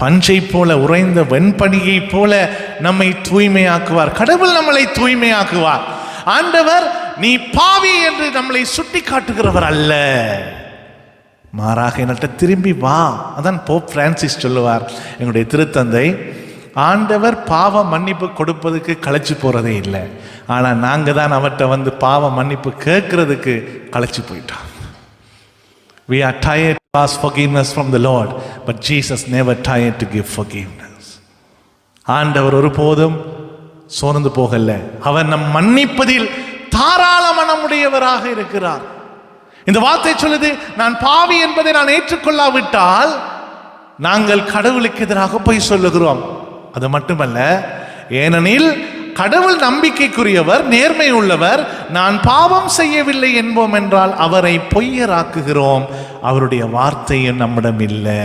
பஞ்சை போல உறைந்த வெண்பனியை போல நம்மை தூய்மையாக்குவார். கடவுள் நம்மளை தூய்மையாக்குவார். ஆண்டவர் நீ பாவி என்று நம்மளை சுட்டி காட்டுகிறவர் அல்ல. மாறாக என்கிட்ட திரும்பி வா. அதான் போப் பிரான்சிஸ் சொல்லுவார். எங்களுடைய திருத்தந்தை ஆண்டவர் பாவ மன்னிப்பு கொடுப்பதுக்கு களைச்சு போறதே இல்லை. ஆனால் நாங்கள் தான் அவர்கிட்ட வந்து பாவ மன்னிப்பு கேட்கறதுக்கு களைச்சு போயிட்டோம். We are tired to ask forgiveness from the Lord, but Jesus never tired to give forgiveness. ஆண்டவர் ஒருபோதும் சோர்ந்து போகல. அவர் நம் மன்னிப்பதில் தாராள மனமுடையவராக இருக்கிறார். இந்த வார்த்தை சொல்லுது நான் பாவி என்பதை நான் ஏற்றுக்கொள்ளாவிட்டால் நாங்கள் கடவுளுக்கு எதிராக போய் சொல்லுகிறோம். அது மட்டுமல்ல ஏனெனில் கடவுள் நம்பிக்கைக்குரியவர் நேர்மை உள்ளவர் நான் பாவம் செய்யவில்லை என்போம் என்றால் அவரை பொய்யராக்குகிறோம். அவருடைய வார்த்தையும் நம்மிடம் இல்லை